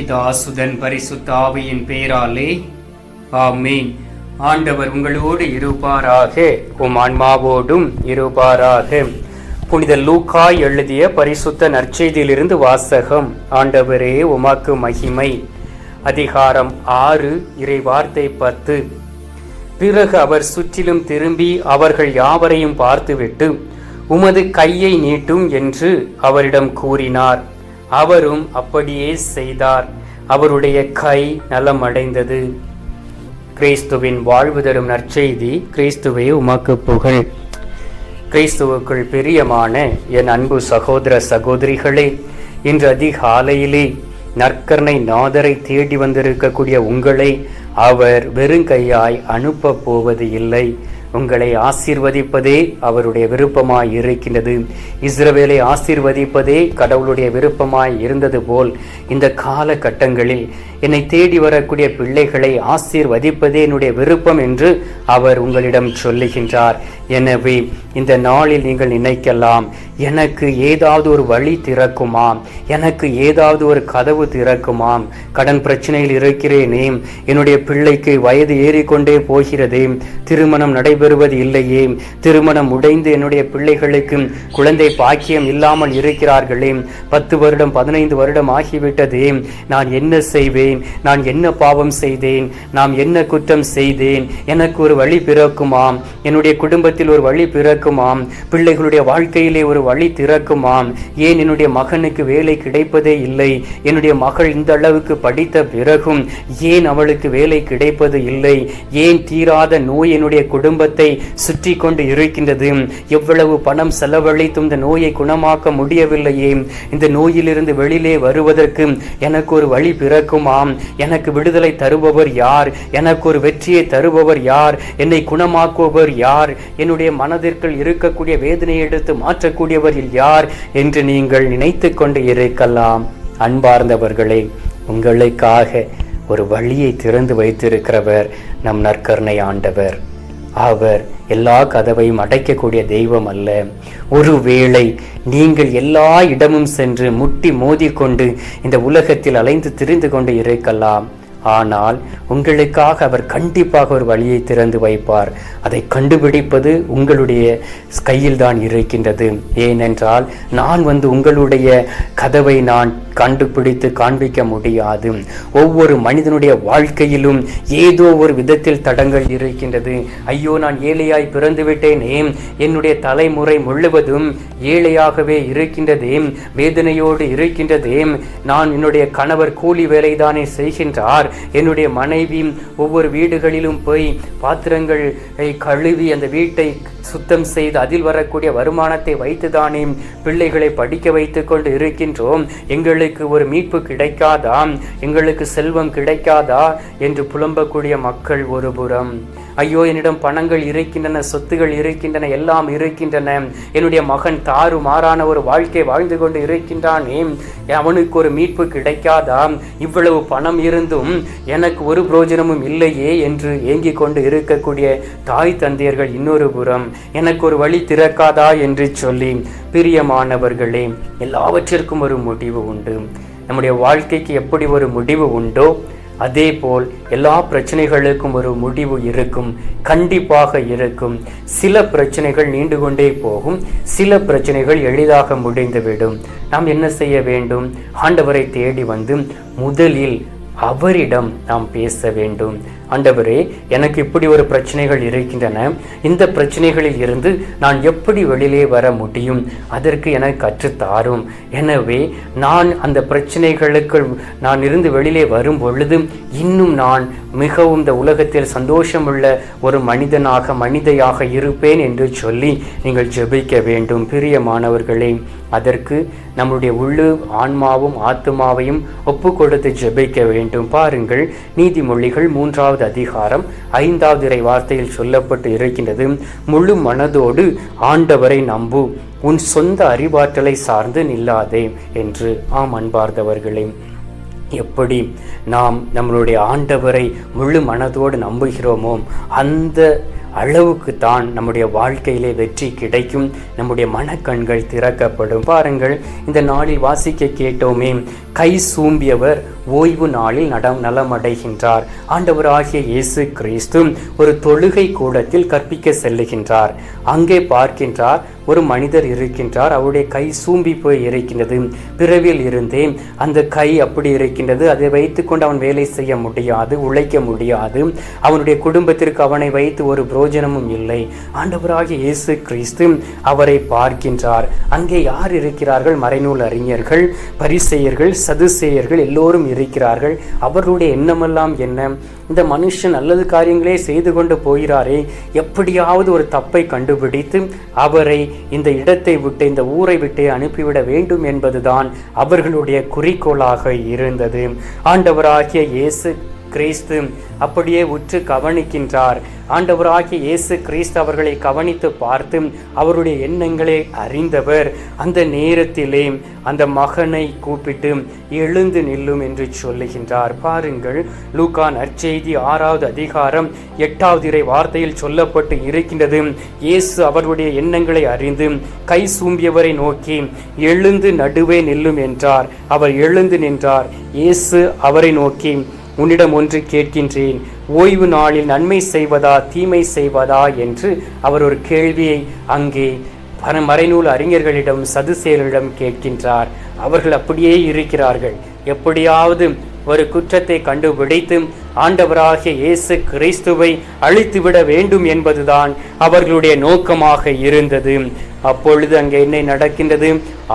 பிதாசுதன் பரிசுத்தாவியின் பேராலே. ஆமீன். ஆண்டவர் உங்களோடு இருப்பாராக. உம் ஆன்மாவோடும் இருப்பாராக. புனித லூக்காய் எழுதிய பரிசுத்த நற்செய்தியிலிருந்து வாசகம். ஆண்டவரே உமாக்கு மகிமை. அதிகாரம் ஆறு இறைவார்த்தை பத்து. பிறகு அவர் சுற்றிலும் திரும்பி அவர்கள் யாவரையும் பார்த்துவிட்டு உமது கையை நீட்டும் என்று அவரிடம் கூறினார். அவரும் அப்படியே செய்தார். அவருடைய கை நலம் அடைந்தது கிறிஸ்துவின் வாழ்வு தரும் நற்செய்தி கிறிஸ்துவே உமக்கு புகழ். கிறிஸ்துவுக்குள் பிரியமான என் அன்பு சகோதர சகோதரிகளே இன்று அதிகாலையிலே நற்கர்ணை நாதரை தேடி வந்திருக்கக்கூடிய உங்களை அவர் வெறுங்கையாய் அனுப்ப போவது இல்லை. உங்களை ஆசீர்வதிப்பதே அவருடைய விருப்பமாய் இருக்கின்றது. இஸ்ரவேலை ஆசீர்வதிப்பதே கடவுளுடைய விருப்பமாய் இருந்தது போல் இந்த காலகட்டங்களில் என்னை தேடி வரக்கூடிய பிள்ளைகளை ஆசீர்வதிப்பதே என்னுடைய விருப்பம் என்று அவர் உங்களிடம் சொல்லுகின்றார். எனவே இந்த நாளில் நீங்கள் நினைக்கலாம் எனக்கு ஏதாவது ஒரு வழி திறக்குமாம் எனக்கு ஏதாவது ஒரு கதவு திறக்குமாம் கடன் பிரச்சனையில் இருக்கிறேனே. என்னுடைய பிள்ளைக்கு வயது ஏறிக்கொண்டே போகிறதே. திருமணம் நடைபெறுவது இல்லையே. திருமணம் உடைந்து என்னுடைய பிள்ளைகளுக்கு குழந்தை பாக்கியம் இல்லாமல் இருக்கிறார்களே. பத்து வருடம் பதினைந்து வருடம் ஆகிவிட்டதே. நான் என்ன செய்வேன்? நான் என்ன பாவம் செய்தேன்? நாம் என்ன குற்றம் செய்தேன்? எனக்கு ஒரு வழி பிறக்குமாம். என்னுடைய குடும்பத்தில் ஒரு வழி பிறக்குமாம். பிள்ளைகளுடைய வாழ்க்கையிலே ஒரு வழி திறக்குமாம். ஏன் என்னுடைய மகனுக்கு வேலை கிடைப்பதே இல்லை? என்னுடைய மகள் இந்த அளவுக்கு படித்த பிறகும் ஏன் அவளுக்கு வேலை கிடைப்பது இல்லை. ஏன் தீராத நோய் என்னுடைய குடும்பத்தை சுற்றி கொண்டு இருக்கின்றது? எவ்வளவு பணம் செலவழித்தும் இந்த நோயை குணமாக்க முடியவில்லையே. இந்த நோயிலிருந்து வெளியிலே வருவதற்கு எனக்கு ஒரு வழி பிறக்குமாம் எனக்கு விடுதலை தருபவர் யார்? எனக்கு ஒரு வெற்றியை தருபவர் யார்? என்னை குணமாக்குபவர் யார்? என்னுடைய மனதிற்குள் இருக்கக்கூடிய வேதனையை எடுத்து மாற்றக்கூடியவரில் யார் என்று நீங்கள் நினைத்து கொண்டு இருக்கலாம். அன்பார்ந்தவர்களே உங்களுக்காக ஒரு வழியை திறந்து வைத்திருக்கிறவர் நம் நற்கருணை ஆண்டவர். அவர் எல்லா கதவையும் அடைக்கக்கூடிய தெய்வம் அல்ல. ஒருவேளை நீங்கள் எல்லா இடமும் சென்று முட்டி மோதிக்கொண்டு இந்த உலகத்தில் அலைந்து திரிந்து கொண்டு இருக்கலாம். ஆனால் உங்களுக்காக அவர் கண்டிப்பாக ஒரு வழியை திறந்து வைப்பார். அதை கண்டுபிடிப்பது உங்களுடைய கையில் தான் இருக்கின்றது. ஏனென்றால் நான் வந்து உங்களுடைய கதவை நான் கண்டுபிடித்து காண்பிக்க முடியாது. ஒவ்வொரு மனிதனுடைய வாழ்க்கையிலும் ஏதோ ஒரு விதத்தில் தடங்கள் இருக்கின்றது. ஐயோ நான் ஏழையாய் பிறந்து விட்டேனே என்னுடைய தலைமுறை முழுவதும் ஏழையாகவே இருக்கின்றதே. வேதனையோடு இருக்கின்றதே. நான் என்னுடைய கணவர் கூலி வேலைதானே செய்கின்றார். என்னுடைய மனைவி ஒவ்வொரு வீடுகளிலும் போய் பாத்திரங்கள் கழுவி அந்த வீட்டை சுத்தம் செய்து அதில் வரக்கூடிய வருமானத்தை வைத்துதானே பிள்ளைகளை படிக்க வைத்து கொண்டு இருக்கின்றோம். எங்களுக்கு ஒரு மீட்பு கிடைக்காதா? எங்களுக்கு செல்வம் கிடைக்காதா? என்று புலம்பக்கூடிய மக்கள் ஒரு புறம் ஐயோ என்னிடம் பணங்கள் இருக்கின்றன சொத்துகள் இருக்கின்றன எல்லாம் இருக்கின்றன. என்னுடைய மகன் தாறு மாறான ஒரு வாழ்க்கை வாழ்ந்து கொண்டு இருக்கின்றானே. அவனுக்கு ஒரு மீட்பு கிடைக்காதா? இவ்வளவு பணம் இருந்தும் எனக்கு ஒரு பிரயோஜனமும் இல்லையே என்று ஏங்கிக் கொண்டு இருக்கக்கூடிய தாய் தந்தையர்கள் இன்னொரு புறம் எனக்கு ஒரு வழி திறக்காதா? என்று சொல்லி பிரியமானவர்களே எல்லாவற்றிற்கும் ஒரு முடிவு உண்டு. நம்முடைய வாழ்க்கைக்கு எப்படி ஒரு முடிவு உண்டோ அதே போல் எல்லா பிரச்சனைகளுக்கும் ஒரு முடிவு இருக்கும் கண்டிப்பாக இருக்கும். சில பிரச்சனைகள் நீண்டு கொண்டே போகும் சில பிரச்சனைகள் எளிதாக முடிந்துவிடும். நாம் என்ன செய்ய வேண்டும்? ஆண்டவரை தேடி வந்து முதலில் அவரிடம் நாம் பேச வேண்டும். ஆண்டவரே எனக்கு இப்படி ஒரு பிரச்சனைகள் இருக்கின்றன. இந்த பிரச்சனைகளில் இருந்து நான் எப்படி வெளியிலே வர முடியும்? அதற்கு எனக்கு கற்றுத்தாரும் எனவே நான் அந்த பிரச்சனைகளுக்கு நான் இருந்து வெளியிலே வரும் பொழுது இன்னும் நான் மிகவும் இந்த உலகத்தில் சந்தோஷமுள்ள ஒரு மனிதனாக மனிதையாக இருப்பேன் என்று சொல்லி நீங்கள் ஜெபிக்க வேண்டும் பிரியமானவர்களே. அதற்கு நம்முடைய உள்ளு ஆன்மாவும் ஆத்மாவையும் ஒப்பு கொடுத்து ஜெபிக்க வேண்டும். பாருங்கள் நீதிமொழிகள் மூன்றாவது அதிகாரம் ஐந்தாவது இறை வார்த்தையில் சொல்லப்பட்டு இருக்கின்றது. முழு மனதோடு ஆண்டவரை நம்பு உன் சொந்த அறிவாற்றலை சார்ந்து நில்லாதே என்று. ஆம் அன்பார்ந்தவர்களே. எப்படி நாம் நம்மளுடைய ஆண்டவரை முழு மனதோடு நம்புகிறோமோ அந்த அளவுக்கு தான் நம்முடைய வாழ்க்கையிலே வெற்றி கிடைக்கும். நம்முடைய மனக்கண்கள் திறக்கப்படும். பாருங்கள் இந்த நாளில் வாசிக்க கேட்டோமே கை சூம்பியவர் ஓய்வு நாளில் நடம் நலமடைகின்றார். ஆண்டவர் ஆகிய இயேசு கிறிஸ்து ஒரு தொழுகை கூடத்தில் கற்பிக்க செல்லுகின்றார். அங்கே பார்க்கின்றார் ஒரு மனிதர் இருக்கின்றார் அவருடைய கை சூம்பி போய் இருக்கின்றது. பிறவியில் இருந்தே அந்த கை அப்படி இருக்கின்றது. அதை வைத்துக்கொண்டு அவன் வேலை செய்ய முடியாது உழைக்க முடியாது. அவனுடைய குடும்பத்திற்கு அவனை வைத்து ஒரு புரோஜனமும் இல்லை. ஆண்டவராக இயேசு கிறிஸ்து அவரை பார்க்கின்றார். அங்கே யார் இருக்கிறார்கள்? மறைநூல் அறிஞர்கள் பரிசெயர்கள் சதுசேயர்கள் எல்லோரும் இருக்கிறார்கள். அவர்களுடைய எண்ணமெல்லாம் என்ன? இந்த மனுஷன் நல்லது காரியங்களே செய்து கொண்டு போகிறாரே. எப்படியாவது ஒரு தப்பை கண்டுபிடித்து அவரை இந்த இடத்தை விட்டு இந்த ஊரை விட்டு அனுப்பிவிட வேண்டும் என்பதுதான் அவர்களுடைய குறிக்கோளாக இருந்தது. ஆண்டவராகிய இயேசு கிறிஸ்து அப்படியே உற்று கவனிக்கின்றார். ஆண்டவராகிய இயேசு கிறிஸ்து அவர்களை கவனித்து பார்த்து அவருடைய எண்ணங்களை அறிந்தவர். அந்த நேரத்திலே அந்த மகனை கூப்பிட்டு எழுந்து நில்லும் என்று சொல்லுகின்றார். பாருங்கள் லூகா நற்செய்தி ஆறாவது அதிகாரம் எட்டாவது இறை வார்த்தையில் சொல்லப்பட்டு இருக்கின்றது. இயேசு அவருடைய எண்ணங்களை அறிந்து கை சூம்பியவரை நோக்கி எழுந்து நடுவே நில்லும் என்றார். அவர் எழுந்து நின்றார். இயேசு அவரை நோக்கி உன்னிடம் ஒன்று கேட்கின்றேன். ஓய்வு நாளில் நன்மை செய்வதா தீமை செய்வதா என்று அவர் ஒரு கேள்வியை அங்கே பர மறைநூல் அறிஞர்களிடம் சதுசேரிடம் கேட்கின்றார். அவர்கள் அப்படியே இருக்கிறார்கள். எப்படியாவது ஒரு குற்றத்தை கண்டுபிடித்து ஆண்டவராகிய இயேசு கிறிஸ்துவை அழித்துவிட வேண்டும் என்பதுதான் அவர்களுடைய நோக்கமாக இருந்தது. அப்பொழுது அங்கே என்ன நடக்கின்றது?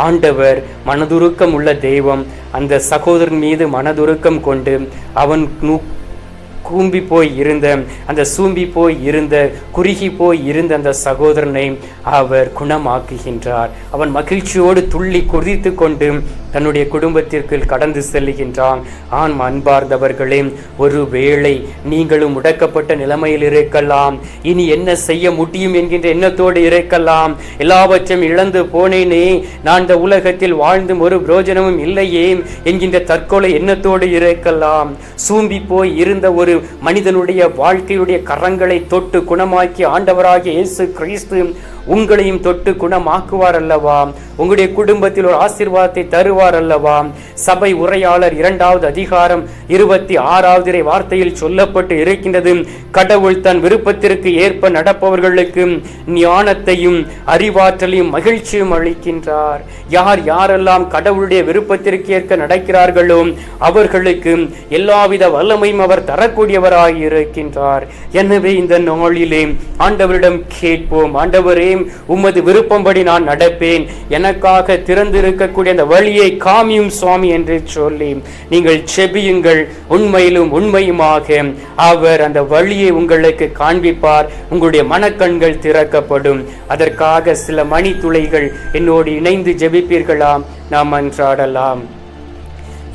ஆண்டவர் மனதுருக்கம் உள்ள தெய்வம் அந்த சகோதரன் மீது மனதுருக்கம் கொண்டு அவன் கூம்பி போய் இருந்த அந்த சூம்பி போய் இருந்த குறுகி போய் இருந்த அந்த சகோதரனை அவர் குணமாக்குகின்றார். அவன் மகிழ்ச்சியோடு துள்ளி குதித்து கொண்டு தன்னுடைய குடும்பத்திற்கு கடந்து செல்லுகின்றான். ஆண் அன்பார்ந்தவர்களே ஒரு வேளை நீங்களும் முடக்கப்பட்ட நிலைமையில் இருக்கலாம். இனி என்ன செய்ய முடியும் என்கின்ற எண்ணத்தோடு இருக்கலாம். எல்லாவற்றையும் இழந்து போனேனே நான் இந்த உலகத்தில் வாழ்ந்தும் ஒரு பிரோஜனமும் இல்லையே என்கின்ற தற்கொலை எண்ணத்தோடு இருக்கலாம். சூம்பி போய் இருந்த ஒரு மனிதனுடைய வாழ்க்கையுடைய கரங்களை தொட்டு குணமாக்கி ஆண்டவராகிய இயேசு கிறிஸ்து உங்களையும் தொட்டு குணமாக்குவார் அல்லவா? உங்களுடைய குடும்பத்தில் ஒரு ஆசீர்வாதத்தை தருவார் சொல்லுவார் அல்லவா சபை உரையாளர் இரண்டாவது அதிகாரம் இருபத்தி ஆறாவது வார்த்தையில் சொல்லப்பட்டு இருக்கின்றது. கடவுள் தன் விருப்பத்திற்கு ஏற்ப நடப்பவர்களுக்கு ஞானத்தையும் அறிவாற்றலையும் மகிழ்ச்சியும் அளிக்கின்றார். யார் யாரெல்லாம் கடவுளுடைய விருப்பத்திற்கு ஏற்க நடக்கிறார்களோ அவர்களுக்கு எல்லாவித வல்லமையும் அவர் தரக்கூடியவராக இருக்கின்றார். எனவே இந்த நாளிலே ஆண்டவரிடம் கேட்போம். ஆண்டவரே உமது விருப்பம்படி நான் நடப்பேன். எனக்காக திறந்திருக்கக்கூடிய அந்த வழியை காமியும் சுவாமி என்று சொல்லி நீங்கள் செபியுங்கள். உண்மையிலும் உண்மையுமாக அவர் அந்த வழியை உங்களுக்கு காண்பிப்பார். உங்களுடைய மனக்கண்கள் திறக்கப்படும். அதற்காக சில மணி துளைகள் என்னோடு இணைந்து ஜெபிப்பீர்களாம் நாம் அன்றாடலாம்.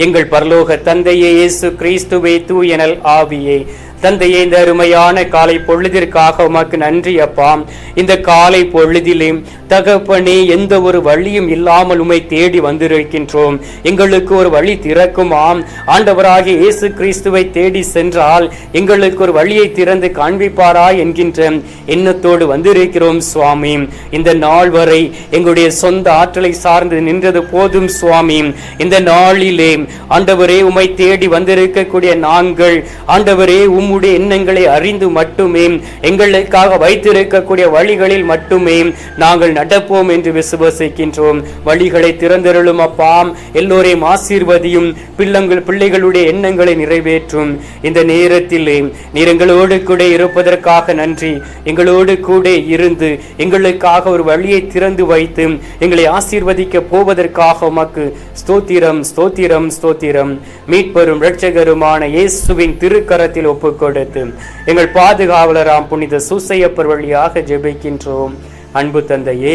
எங்கள் பரலோக தந்தையே இயேசு கிறிஸ்துவே தூயனல் ஆவியே. தந்தையே இந்த அருமையான காலை பொழுதிற்காக உமக்கு நன்றி அப்பா. இந்த காலை பொழுதிலே தகப்பனே எந்த ஒரு வழியும் இல்லாமல் உமை தேடி வந்திருக்கின்றோம். எங்களுக்கு ஒரு வழி திறக்குமாம் ஆண்டவராக இயேசு கிறிஸ்துவை தேடி சென்றால் எங்களுக்கு ஒரு வழியை திறந்து காண்பிப்பாரா என்கின்ற எண்ணத்தோடு வந்திருக்கிறோம் சுவாமி. இந்த நாள் வரை எங்களுடைய சொந்த ஆற்றலை சார்ந்து நின்றது போதும் சுவாமி. இந்த நாளிலே ஆண்டவரே உமை தேடி வந்திருக்கக்கூடிய நாங்கள் ஆண்டவரே உம்முடைய எண்ணங்களை அறிந்து மட்டுமே எங்களுக்காக வைத்திருக்கக்கூடிய வழிகளில் மட்டுமே நாங்கள் நடப்போம் என்று விசுவசிக்கின்றோம். வழிகளை திறந்திருளும் அப்பாம் எல்லோரையும் ஆசீர்வதியும். பிள்ளங்கள் பிள்ளைகளுடைய எண்ணங்களை நிறைவேற்றும். இந்த நேரத்திலே நீர் எங்களோடு கூட இருப்பதற்காக நன்றி. எங்களோடு கூட இருந்து எங்களுக்காக ஒரு வழியை திறந்து வைத்து எங்களை ஆசீர்வதிக்க போவதற்காக உமக்கு ஸ்தோத்திரம் ஸ்தோத்திரம் ஸ்தோத்திரம். மீட்பெரும் இரட்சகருமான இயேசுவின் திருக்கரத்தில் ஒப்புக் கொடுத்து எங்கள் பாதுகாவலராம் புனித சூசையப்பர் வழியாக ஜெபிக்கின்றோம். அன்பு தந்தையே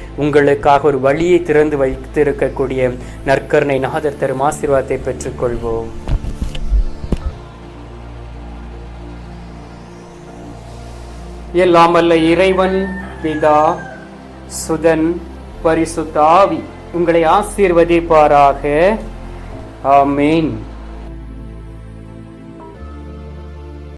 உங்களுக்காக ஒரு வழியை திறந்து வைத்திருக்கக்கூடிய நற்கருணை நாதர் தரும் ஆசீர்வாதத்தை பெற்றுக்கொள்வோம். எல்லாம் அல்ல இறைவன் பிதா சுதன் பரிசுத்தாவி உங்களை ஆசீர்வதிப்பாராக. ஆமீன்.